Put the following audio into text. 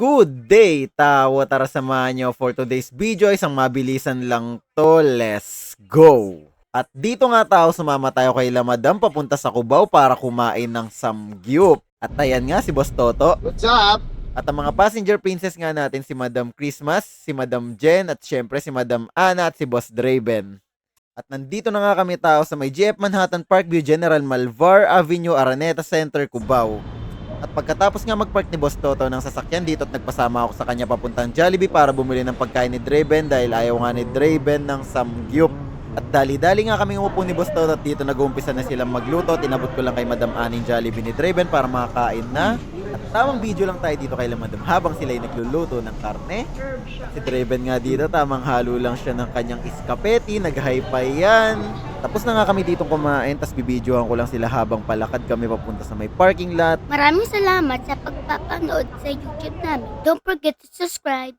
Good day, tawa tara samahan nyo for today's video isang mabilisan lang to, let's go! At dito nga tao sumama tayo kay La Madam papunta sa Cubao para kumain ng samgyup. At ayan nga si Boss Toto. What's up? At ang mga passenger princess nga natin si Madam Christmas, si Madam Jen at syempre si Madam Ana at si Boss Draven. At nandito na nga kami tao sa may GF Manhattan Parkview General Malvar Avenue Araneta Center, Cubao. At pagkatapos nga magpark ni Boss Toto ng sasakyan dito at nagpasama ako sa kanya papuntang Jollibee para bumili ng pagkain ni Draven dahil ayaw nga ni Draven ng samgyup. At dali-dali nga kami umupo ni Boss Toto at dito nag-uumpisa na silang magluto. Tinabot ko lang kay Madam Aning Jollibee ni Draven para makakain na. At tamang video lang tayo dito kay Madam habang sila ay nagluluto ng karne. Si Draven nga dito, tamang halo lang siya ng kanyang iskapeti, nag-high pa yan. Tapos na nga kami dito kumain, tapos bibidyohan ko lang sila habang palakad kami papunta sa may parking lot. Maraming salamat sa pagpapanood sa YouTube namin. Don't forget to subscribe.